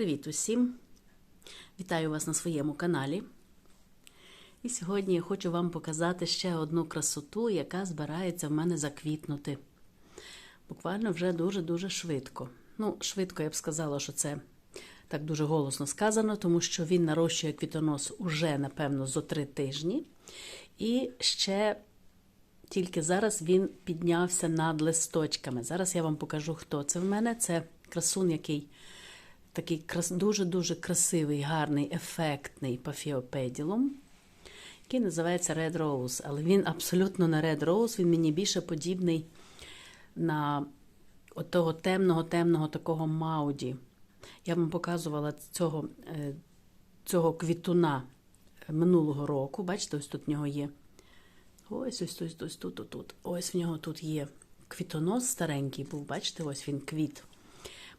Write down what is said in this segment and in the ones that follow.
Привіт усім! Вітаю вас на своєму каналі. І сьогодні я хочу вам показати ще одну красоту, яка збирається в мене заквітнути. Буквально вже дуже-дуже швидко. Ну, швидко я б сказала, що це так дуже голосно сказано, тому що він нарощує квітонос уже, напевно, зо три тижні. І ще тільки зараз він піднявся над листочками. Зараз я вам покажу, хто це в мене. Це красун, який такий дуже-дуже красивий, гарний, ефектний пафіопеділум, який називається Red Rose. Але він абсолютно не Red Rose, він мені більше подібний на от того темного, темного такого мауді. Я вам показувала цього, е, цього квітуна минулого року. Бачите, ось тут в нього є. Ось ось ось ось тут, тут. Ось в нього тут є квітонос старенький був, бачите, ось він квіт.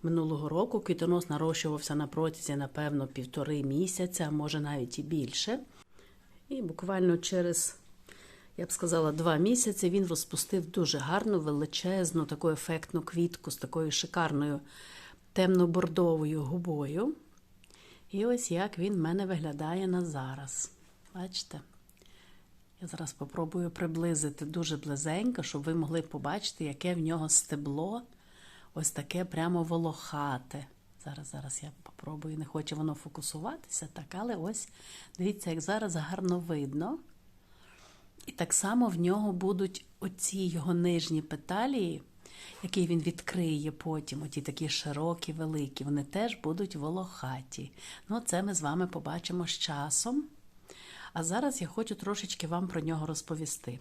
Минулого року квітонос нарощувався на протязі, напевно, півтори місяця, а може навіть і більше. І буквально через, я б сказала, два місяці він розпустив дуже гарну, величезну, таку ефектну квітку з такою шикарною темно-бордовою губою. І ось як він в мене виглядає на зараз. Бачите? Я зараз спробую приблизити дуже близенько, щоб ви могли побачити, яке в нього стебло. Ось таке прямо волохате. Зараз, зараз я попробую, не хоче воно фокусуватися, так, але ось дивіться, як зараз гарно видно. І так само в нього будуть оці його нижні петалії, які він відкриє потім, оті такі широкі, великі, вони теж будуть волохаті. Ну, це ми з вами побачимо з часом. А зараз я хочу трошечки вам про нього розповісти.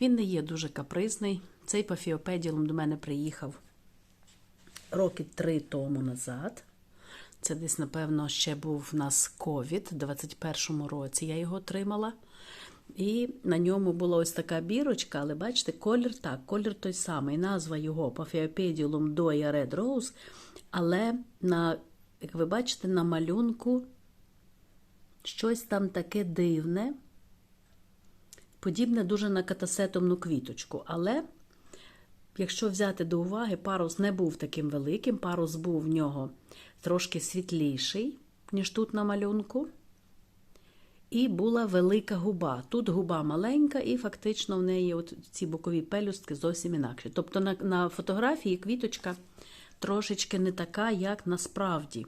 Він не є дуже капризний. Цей пафіопеділум до мене приїхав роки три тому назад. Це десь, напевно, ще був в нас ковід, у 21-му році я його отримала. І на ньому була ось така бірочка, але бачите, колір так, колір той самий. Назва його Paphiopedilum Doya Red Rose, але, на, як ви бачите, на малюнку щось там таке дивне, подібне дуже на катасетомну квіточку. Але Якщо взяти до уваги, парус не був таким великим, парус був в нього трошки світліший, ніж тут на малюнку. І була велика губа. Тут губа маленька, і фактично в неї от ці бокові пелюстки зовсім інакші. Тобто на, на фотографії квіточка трошечки не така, як насправді.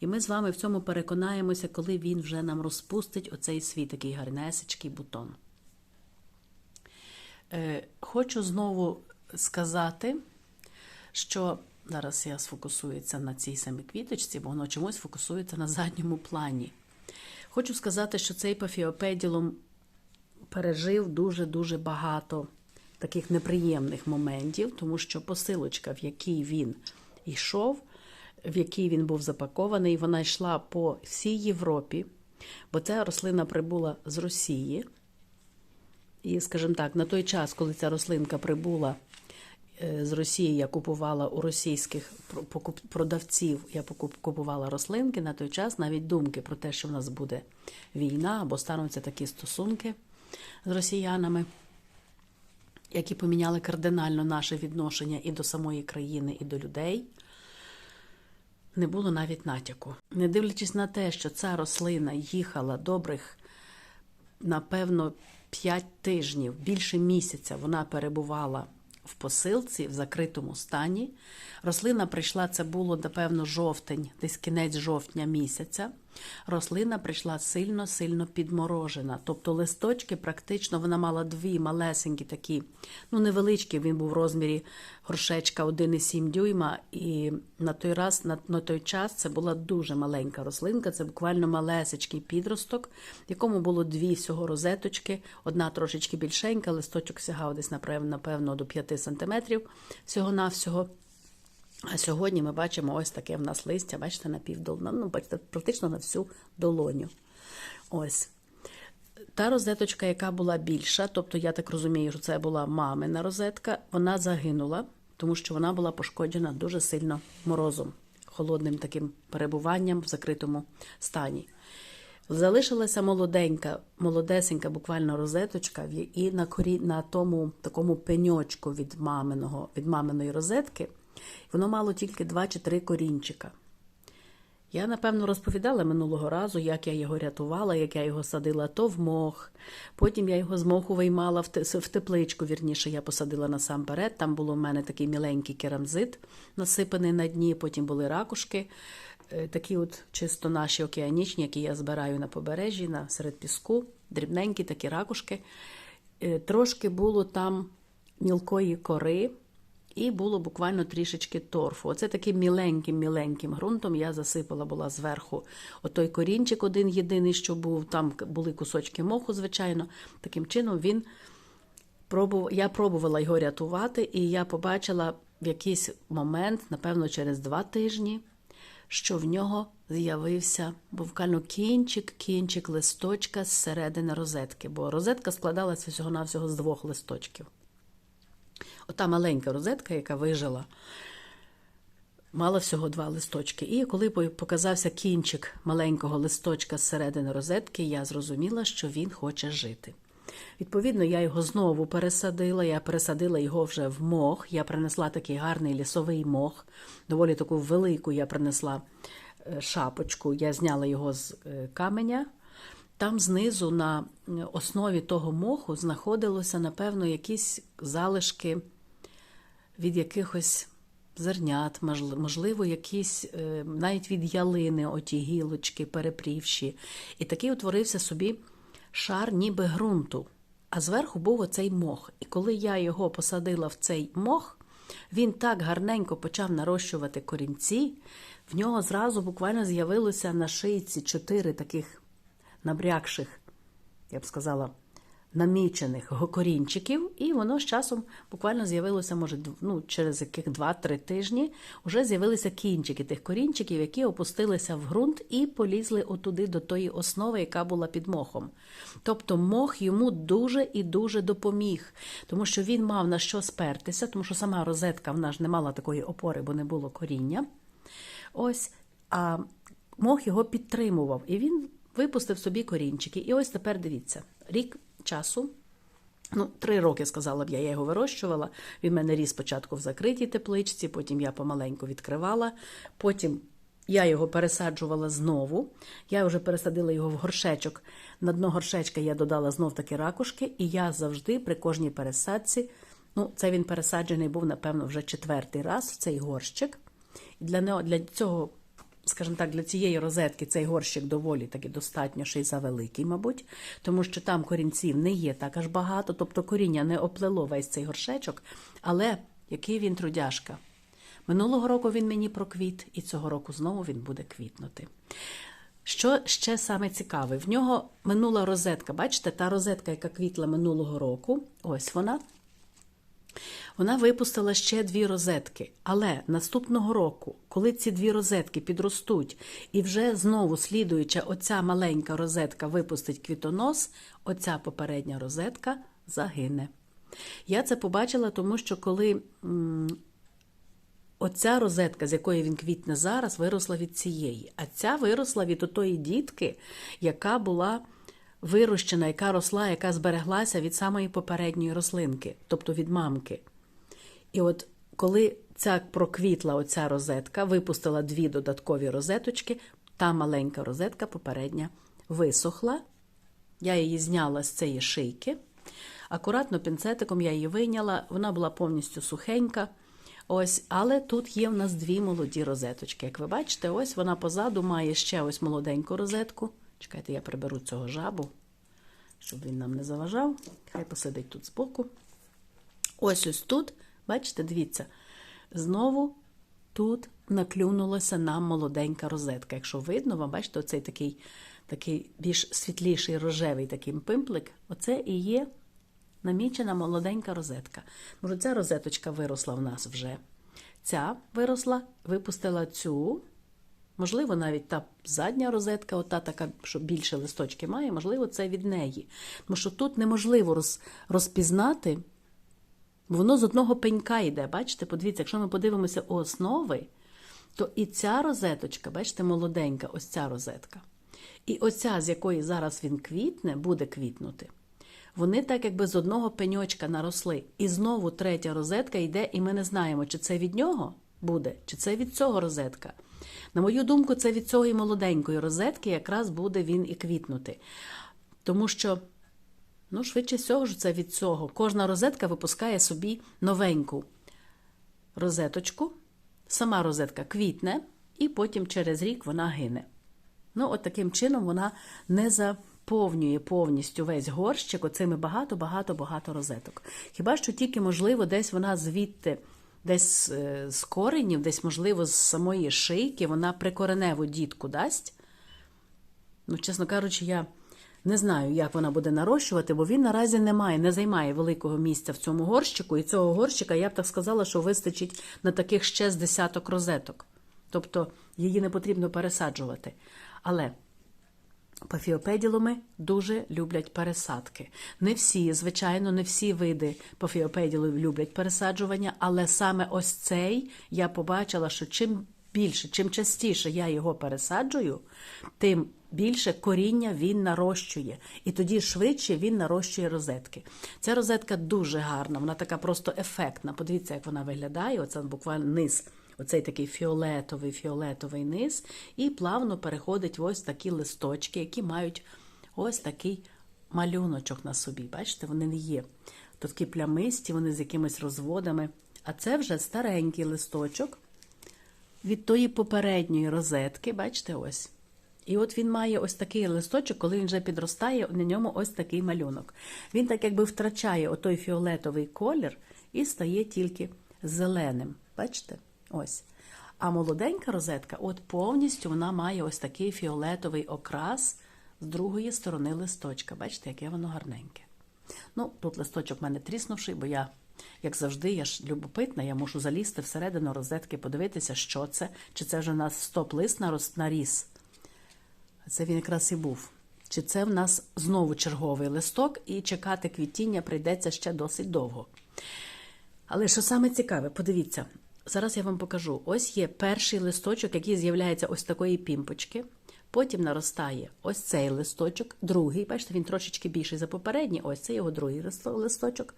І ми з вами в цьому переконаємося, коли він вже нам розпустить оцей свій такий гарнесечкий бутон. Е, Хочу знову сказати, що зараз я сфокусується на цій самій квіточці, бо воно чомусь фокусується на задньому плані. Хочу сказати, що цей пафіопеділум пережив дуже-дуже багато таких неприємних моментів, тому що посилочка, в якій він йшов, в якій він був запакований, вона йшла по всій Європі, бо ця рослина прибула з Росії. І, скажімо так, на той час, коли ця рослинка прибула з Росії, я купувала у російських продавців, я купувала рослинки на той час, навіть думки про те, що в нас буде війна або стануться такі стосунки з росіянами, які поміняли кардинально наше відношення і до самої країни, і до людей. Не було навіть натяку. Не дивлячись на те, що ця рослина їхала добрих, напевно, 5 тижнів, більше місяця вона перебувала в посилці в закритому стані. Рослина прийшла, це було, напевно, жовтень, десь кінець жовтня місяця. Рослина прийшла сильно-сильно підморожена. Тобто листочки, практично, вона мала дві малесенькі такі, ну, невеличкі, він був в розмірі горшечка 1,7 дюйма. І на той раз, на, на той час це була дуже маленька рослинка, це буквально малесечкий підросток, в якому було дві всього розеточки, одна трошечки більшенька, листочок сягав десь, напевно, до 5 сантиметрів всього-навсього. А сьогодні ми бачимо ось таке в нас листя, бачите, на півдолону, ну, бачите, практично на всю долоню. Ось. Та розеточка, яка була більша, тобто, я так розумію, що це була мамина розетка, вона загинула, тому що вона була пошкоджена дуже сильно морозом, холодним таким перебуванням в закритому стані. Залишилася молоденька, молодесенька буквально розеточка, і на корі, на тому такому пеньочку від маминого, від маминої розетки. Воно мало тільки два чи три корінчика. Я, напевно, розповідала минулого разу, як я його рятувала, як я його садила то в мох. Потім я його з моху виймала в тепличку. Вірніше, я посадила насамперед. Там було в мене такий міленький керамзит, насипаний на дні. Потім були ракушки, е, такі от чисто наші океанічні, які я збираю на побережжі, на серед піску, дрібненькі такі ракушки. Е, Трошки було там мілкої кори. І було буквально трішечки торфу. Оце таким міленьким-міленьким ґрунтом я засипала була зверху. Отой корінчик один єдиний, що був, там були кусочки моху, звичайно. Таким чином він пробував, я пробувала його рятувати, і я побачила в якийсь момент, напевно, через два тижні, що в нього з'явився буквально кінчик, кінчик листочка з середини розетки, бо розетка складалася всього-навсього з двох листочків. Ота маленька розетка, яка вижила, мала всього два листочки. І коли показався кінчик маленького листочка з середини розетки, я зрозуміла, що він хоче жити. Відповідно, я його знову пересадила. Я пересадила його вже в мох. Я принесла такий гарний лісовий мох, доволі таку велику я принесла е, шапочку. Я зняла його з е, каменя. Там знизу на основі того моху знаходилося, напевно, якісь залишки від якихось зернят, можливо, якісь е, навіть від ялини, оті гілочки, перепрівші. І такий утворився собі шар ніби ґрунту. А зверху був оцей мох. І коли я його посадила в цей мох, він так гарненько почав нарощувати корінці, в нього зразу буквально з'явилося на шийці чотири таких набрякших, я б сказала, намічених корінчиків, і воно з часом буквально з'явилося, може, ну, через яких 2-3 тижні вже з'явилися кінчики тих корінчиків, які опустилися в ґрунт і полізли отуди до тої основи, яка була під мохом. Тобто мох йому дуже і дуже допоміг, тому що він мав на що спертися, тому що сама розетка в нас не мала такої опори, бо не було коріння. Ось, а мох його підтримував, і він випустив собі корінчики. І ось тепер дивіться, рік часу. Ну, три роки, сказала б я, я його вирощувала. Він мене ріс спочатку в закритій тепличці, потім я помаленьку відкривала. Потім я його пересаджувала знову. Я вже пересадила його в горшечок. На дно горшечка я додала знов таки ракушки, і я завжди при кожній пересадці, ну, це він пересаджений був, напевно, вже четвертий раз в цей горщик. Для нього, для цього скажімо так, для цієї розетки цей горщик доволі таки достатньо ще й завеликий, мабуть, тому що там корінців не є так аж багато, тобто коріння не оплело весь цей горшечок, але який він трудяшка. Минулого року він мені проквіт, і цього року знову він буде квітнути. Що ще саме цікаве? В нього минула розетка. Бачите, та розетка, яка квітла минулого року, ось вона. Вона випустила ще дві розетки. Але наступного року, коли ці дві розетки підростуть, і вже знову слідуюча оця маленька розетка випустить квітонос, оця попередня розетка загине. Я це побачила, тому що коли м, оця розетка, з якої він квітне зараз, виросла від цієї, а ця виросла від отої дітки, яка була вирощена, яка росла, яка збереглася від самої попередньої рослинки, тобто від мамки. І от коли ця проквітла оця розетка, випустила дві додаткові розеточки, та маленька розетка попередня висохла. Я її зняла з цієї шийки. Акуратно пінцетиком я її вийняла, вона була повністю сухенька. Ось, Але тут є в нас дві молоді розеточки. Як ви бачите, ось вона позаду має ще ось молоденьку розетку. Чекайте, я приберу цього жабу, щоб він нам не заважав. Хай посидить тут збоку. Ось ось тут, бачите, дивіться, знову тут наклюнулася нам молоденька розетка. Якщо видно, вам бачите, оцей такий такий більш світліший рожевий такий пимплик, оце і є намічена молоденька розетка. Може, ця розеточка виросла в нас вже. Ця виросла, випустила цю. Можливо, навіть та задня розетка, ота така, що більше листочки має, можливо, це від неї. Тому що тут неможливо роз, розпізнати, бо воно з одного пенька йде. Бачите, подивіться, якщо ми подивимося у основи, то і ця розеточка, бачите, молоденька, ось ця розетка. І оця, з якої зараз він квітне, буде квітнути. Вони так якби з одного пеньочка наросли. І знову третя розетка йде, і ми не знаємо, чи це від нього буде, чи це від цього розетка. На мою думку, це від цієї молоденької розетки якраз буде він і квітнути. Тому що, ну, швидше всього ж це від цього. Кожна розетка випускає собі новеньку розеточку, сама розетка квітне, і потім через рік вона гине. Ну, от таким чином вона не заповнює повністю весь горщик оцими багато-багато-багато розеток. Хіба що тільки, можливо, десь вона звідти, десь е, з коренів, десь, можливо, з самої шийки, вона прикореневу дітку дасть. Ну, чесно кажучи, я не знаю, як вона буде нарощувати, бо він наразі не має, не займає великого місця в цьому горщику. І цього горщика, я б так сказала, що вистачить на таких ще з десяток розеток. Тобто її не потрібно пересаджувати. Але пафіопеділуми дуже люблять пересадки. Не всі, звичайно, не всі види пафіопеділів люблять пересаджування, але саме ось цей я побачила, що чим більше, чим частіше я його пересаджую, тим більше коріння він нарощує. І тоді швидше він нарощує розетки. Ця розетка дуже гарна, вона така просто ефектна. Подивіться, як вона виглядає. Оце буквально низ. Оцей такий фіолетовий фіолетовий низ, і плавно переходить в ось такі листочки, які мають ось такий малюночок на собі. Бачите, вони не є. То такі плямисті, вони з якимись розводами. А це вже старенький листочок від тої попередньої розетки, бачите, ось. І от він має ось такий листочок, коли він вже підростає, на ньому ось такий малюнок. Він так якби втрачає отой фіолетовий колір і стає тільки зеленим. Бачите? Ось. А молоденька розетка, от повністю вона має ось такий фіолетовий окрас з другої сторони листочка. Бачите, яке воно гарненьке. Ну, тут листочок в мене тріснувший, бо я, як завжди, я ж любопитна, я мушу залізти всередину розетки, подивитися, що це, чи це вже у нас стоп-лист наріс. Це він якраз і був. Чи це в нас знову черговий листок, і чекати квітіння прийдеться ще досить довго. Але що саме цікаве, подивіться, зараз я вам покажу: ось є перший листочок, який з'являється ось такої пімпочки. Потім наростає ось цей листочок, другий, бачите, він трошечки більший за попередній, ось це його другий листочок.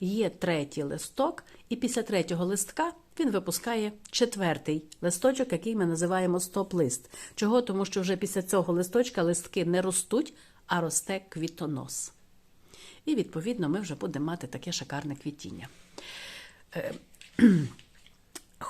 Є третій листок, і після третього листка він випускає четвертий листочок, який ми називаємо стоп-лист. Чого? Тому що вже після цього листочка листки не ростуть, а росте квітонос. І, відповідно, ми вже будемо мати таке шикарне квітіння.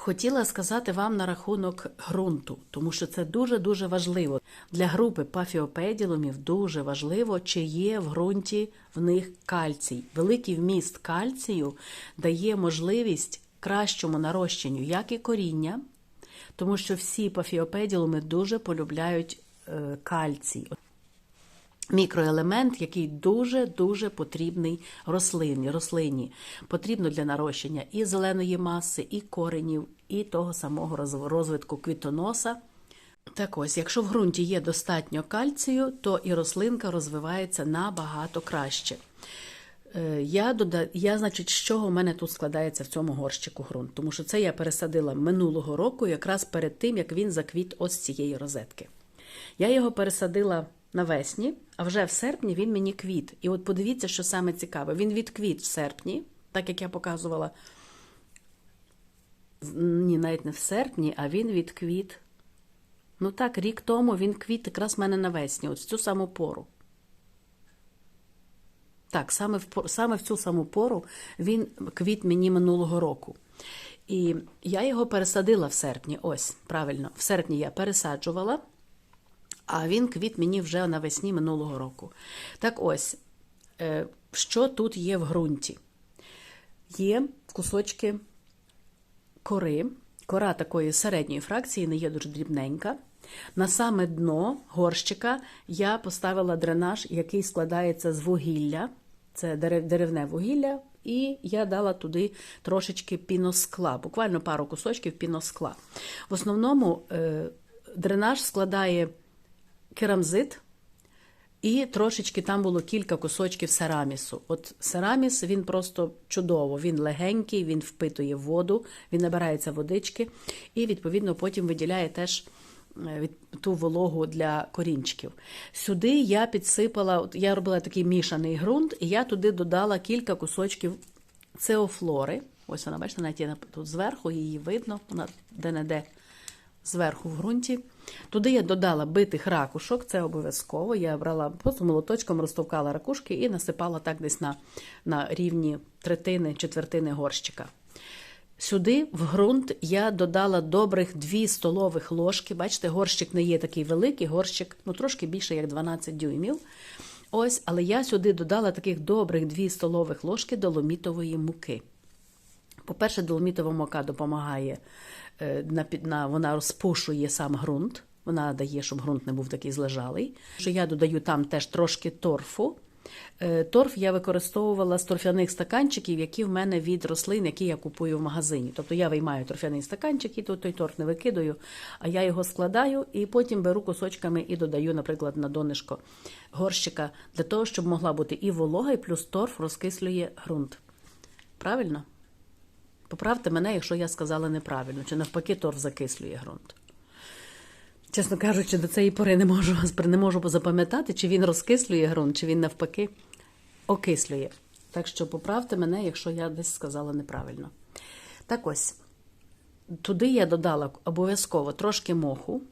Хотіла сказати вам на рахунок ґрунту, тому що це дуже-дуже важливо. Для групи пафіопеділумів дуже важливо, чи є в ґрунті в них кальцій. Великий вміст кальцію дає можливість кращому нарощенню, як і коріння, тому що всі пафіопеділуми дуже полюбляють е, кальцій мікроелемент, який дуже-дуже потрібний рослині. рослині. Потрібно для нарощення і зеленої маси, і коренів, і того самого розвитку квітоноса. Так ось, якщо в ґрунті є достатньо кальцію, то і рослинка розвивається набагато краще. Е, я, дода... я, значить, з чого в мене тут складається в цьому горщику ґрунт? Тому що це я пересадила минулого року, якраз перед тим, як він заквіт ось цієї розетки. Я його пересадила навесні, а вже в серпні він мені квіт. І от подивіться, що саме цікаве. Він відквіт в серпні, так як я показувала. Ні, навіть не в серпні, а він відквіт. Ну так, рік тому він квіт якраз в мене навесні, от в цю саму пору. Так, саме в саме в цю саму пору він квіт мені минулого року. І я його пересадила в серпні. Ось, правильно, в серпні я пересаджувала а він квіт мені вже навесні минулого року. Так ось, е, що тут є в ґрунті? Є кусочки кори, кора такої середньої фракції, не є дуже дрібненька. На саме дно горщика я поставила дренаж, який складається з вугілля, це деревне вугілля, і я дала туди трошечки піноскла, буквально пару кусочків піноскла. В основному е, дренаж складає керамзит, і трошечки там було кілька кусочків серамісу. От сераміс він просто чудово, він легенький, він впитує воду, він набирається водички, і, відповідно, потім виділяє теж е, ту вологу для корінчиків. Сюди я підсипала, я робила такий мішаний ґрунт, і я туди додала кілька кусочків цеофлори. Ось вона, бачите, навіть є тут зверху, її видно, вона де-не-де зверху в ґрунті. Туди я додала битих ракушок, це обов'язково. Я брала просто молоточком, розтовкала ракушки і насипала так десь на, на рівні третини, четвертини горщика. Сюди в ґрунт я додала добрих 2 столових ложки. Бачите, горщик не є такий великий, горщик ну трошки більше, як 12 дюймів. Ось, але я сюди додала таких добрих 2 столових ложки доломітової муки. По-перше, доломітова мука допомагає, на, на, вона розпушує сам ґрунт. Вона дає, щоб ґрунт не був такий злежалий. Що я додаю там теж трошки торфу. Е, Торф я використовувала з торфяних стаканчиків, які в мене від рослин, які я купую в магазині. Тобто я виймаю торфяний стаканчик і той торф не викидаю, а я його складаю і потім беру кусочками і додаю, наприклад, на донишко горщика для того, щоб могла бути і волога, і плюс торф розкислює ґрунт. Правильно? Поправте мене, якщо я сказала неправильно, чи навпаки торф закислює ґрунт. Чесно кажучи, до цієї пори не можу, не можу запам'ятати, чи він розкислює ґрунт, чи він навпаки окислює. Так що поправте мене, якщо я десь сказала неправильно. Так ось, туди я додала обов'язково трошки моху.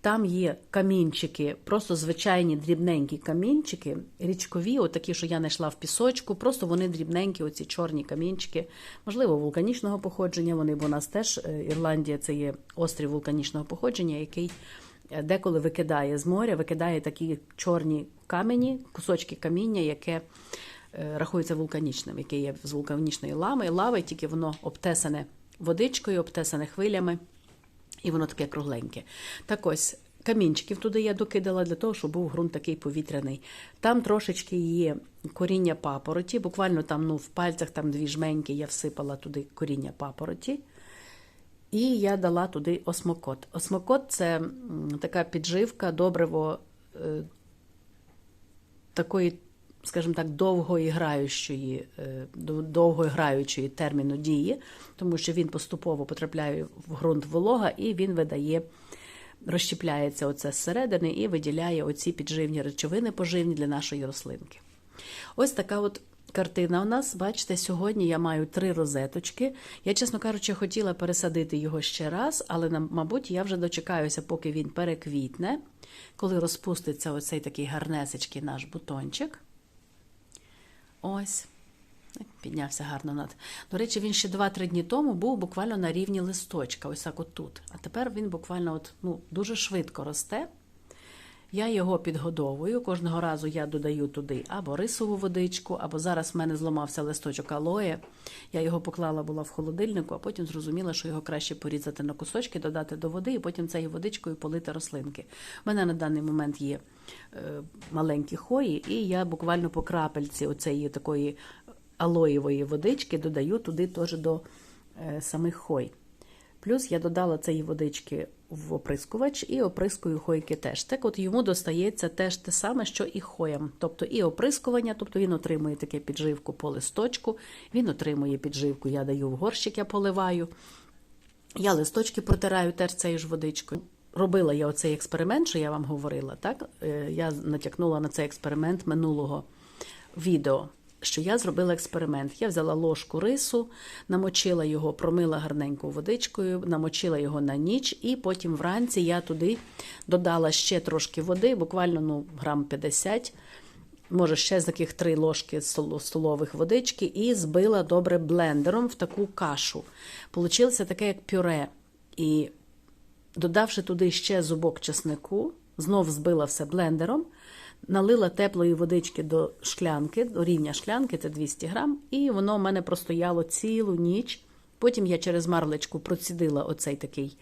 Там є камінчики, просто звичайні дрібненькі камінчики, річкові, отакі, що я знайшла в пісочку, просто вони дрібненькі, оці чорні камінчики, можливо, вулканічного походження. Вони, бо у нас теж е, Ірландія це є острів вулканічного походження, який е, деколи викидає з моря, викидає такі чорні камені, кусочки каміння, яке е, рахується вулканічним, яке є з вулканічної лами, лави, тільки воно обтесане водичкою, обтесане хвилями. І воно таке кругленьке. Так ось, камінчиків туди я докидала для того, щоб був ґрунт такий повітряний. Там трошечки є коріння папороті, буквально там ну, в пальцях там дві жменьки я всипала туди коріння папороті. І я дала туди осмокот. Осмокот це така підживка, добриво е, такої, скажімо так, довгої граючої, е, довгої граючої терміну дії, тому що він поступово потрапляє в ґрунт волога і він видає, розщепляється оце зсередини і виділяє оці підживні речовини поживні для нашої рослинки. Ось така от картина у нас. Бачите, сьогодні я маю три розеточки. Я, чесно кажучи, хотіла пересадити його ще раз, але, мабуть, я вже дочекаюся, поки він переквітне, коли розпуститься оцей такий гарнесечкий наш бутончик. Ось. Піднявся гарно над. До речі, він ще 2-3 дні тому був буквально на рівні листочка, ось так тут. А тепер він буквально от, ну, дуже швидко росте. Я його підгодовую. Кожного разу я додаю туди або рисову водичку, або зараз в мене зламався листочок алоє. Я його поклала була в холодильнику, а потім зрозуміла, що його краще порізати на кусочки, додати до води і потім цією водичкою полити рослинки. У мене на даний момент є е, маленькі хої, і я буквально по крапельці оцеї такої алоєвої водички додаю туди теж до е, самих хой. Плюс я додала цієї водички в оприскувач і оприскую хойки теж. Так от йому достається теж те саме, що і хоям. Тобто і оприскування, тобто він отримує таке підживку по листочку, він отримує підживку, я даю в горщик, я поливаю. Я листочки протираю теж цією ж водичкою. Робила я оцей експеримент, що я вам говорила, так? Е, Я натякнула на цей експеримент минулого відео. Що я зробила експеримент. Я взяла ложку рису, намочила його, промила гарненькою водичкою, намочила його на ніч, і потім вранці я туди додала ще трошки води, буквально ну, грам 50, може ще з таких три ложки стол- столових водички, і збила добре блендером в таку кашу. Получилося таке, як пюре. І додавши туди ще зубок чеснику, знов збила все блендером, налила теплої водички до шклянки, до рівня шклянки, це 200 грам, і воно в мене простояло цілу ніч. Потім я через марлечку процідила оцей такий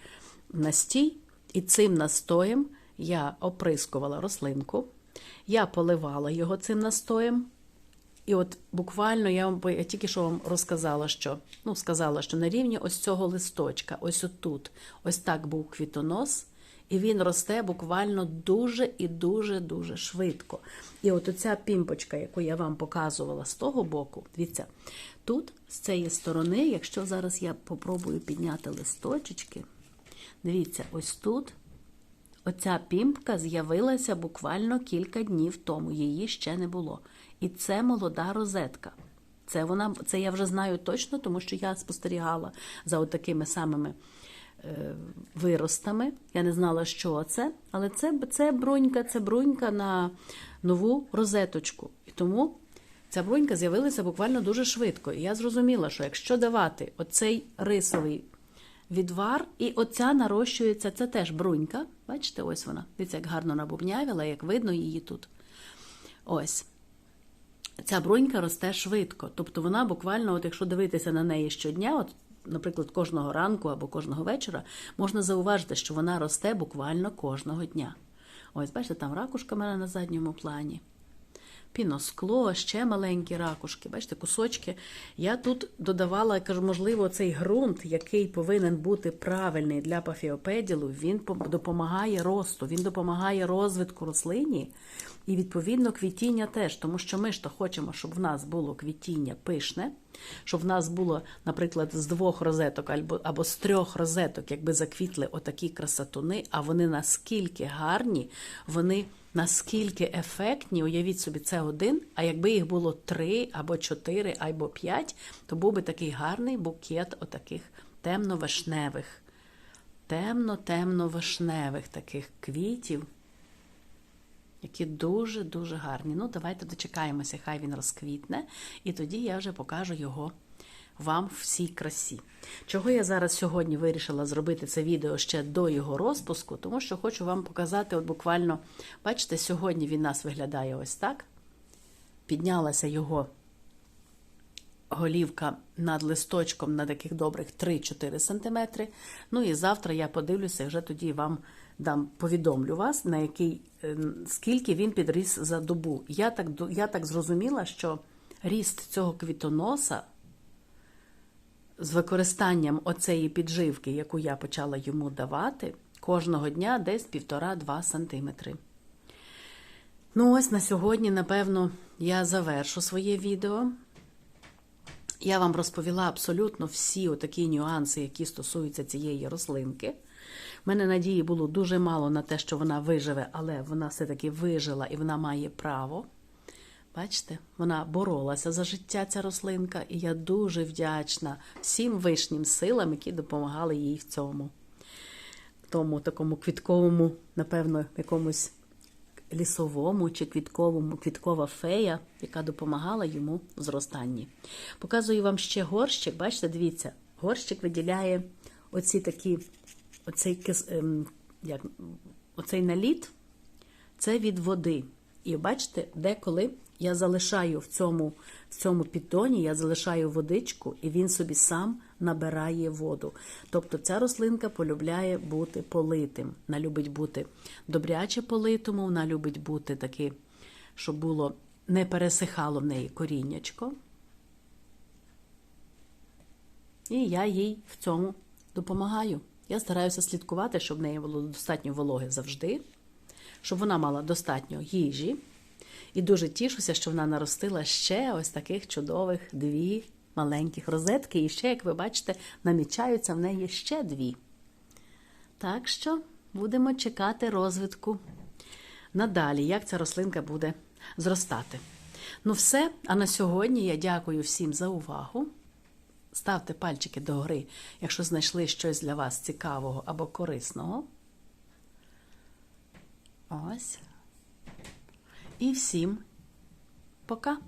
настій, і цим настоєм я оприскувала рослинку, я поливала його цим настоєм. І от буквально я вам я тільки що вам розказала, що ну сказала, що на рівні ось цього листочка, ось отут, ось так був квітонос, і він росте буквально дуже і дуже дуже швидко. І от оця пімпочка, яку я вам показувала з того боку, дивіться, тут з цієї сторони, якщо зараз я попробую підняти листочечки, дивіться, ось тут. Оця пімпка з'явилася буквально кілька днів тому, її ще не було. І це молода розетка. Це вона, це я вже знаю точно, тому що я спостерігала за от такими самими виростами. Я не знала, що це, але це, це брунька, це брунька на нову розеточку. І тому ця брунька з'явилася буквально дуже швидко. І я зрозуміла, що якщо давати оцей рисовий відвар, і оця нарощується, це теж брунька. Бачите, ось вона. Дивіться, як гарно набубнявила, як видно її тут. Ось. Ця брунька росте швидко. Тобто вона буквально, от якщо дивитися на неї щодня, от, наприклад, кожного ранку або кожного вечора, можна зауважити, що вона росте буквально кожного дня. Ось, бачите, там ракушка в мене на задньому плані. Піноскло, ще маленькі ракушки, бачите, кусочки. Я тут додавала, кажу, можливо, цей ґрунт, який повинен бути правильний для пафіопеділу, він допомагає росту, він допомагає розвитку рослині і, відповідно, квітіння теж. Тому що ми ж то хочемо, щоб в нас було квітіння пишне, щоб в нас було, наприклад, з двох розеток або, або з трьох розеток, якби заквітли отакі красотуни, а вони наскільки гарні, вони наскільки ефектні, уявіть собі, це один, а якби їх було три або чотири, або п'ять, то був би такий гарний букет отаких темно-вишневих, темно-темно-вишневих таких квітів, які дуже-дуже гарні. Ну, давайте дочекаємося, хай він розквітне, і тоді я вже покажу його вам всій красі. Чого я зараз сьогодні вирішила зробити це відео ще до його розпуску, тому що хочу вам показати, от буквально, бачите, сьогодні він нас виглядає ось так. Піднялася його голівка над листочком на таких добрих 3-4 см. Ну і завтра я подивлюся, вже тоді вам дам повідомлю вас, на який, скільки він підріс за добу. Я так, я так зрозуміла, що ріст цього квітоноса з використанням оцеї підживки, яку я почала йому давати, кожного дня десь 1,5-2 сантиметри. Ну, ось на сьогодні, напевно, я завершу своє відео. Я вам розповіла абсолютно всі такі нюанси, які стосуються цієї рослинки. У мене надії було дуже мало на те, що вона виживе, але вона все-таки вижила і вона має право. Бачите, вона боролася за життя, ця рослинка, і я дуже вдячна всім вишнім силам, які допомагали їй в цьому. Тому такому квітковому, напевно, якомусь лісовому чи квітковому, квіткова фея, яка допомагала йому в зростанні. Показую вам ще горщик. Бачите, дивіться, горщик виділяє оці такі, оцей, ем, як, оцей наліт, це від води. І бачите, деколи я залишаю в цьому, в цьому піддоні, я залишаю водичку, і він собі сам набирає воду. Тобто ця рослинка полюбляє бути политим. Вона любить бути добряче политому, вона любить бути таки, щоб було не пересихало в неї коріннячко. І я їй в цьому допомагаю. Я стараюся слідкувати, щоб в неї було достатньо вологи завжди, щоб вона мала достатньо їжі. І дуже тішуся, що вона наростила ще ось таких чудових дві маленьких розетки. І ще, як ви бачите, намічаються в неї ще дві. Так що будемо чекати розвитку надалі, як ця рослинка буде зростати. Ну, все. А на сьогодні я дякую всім за увагу. Ставте пальчики догори, якщо знайшли щось для вас цікавого або корисного. Ось. І всім пока!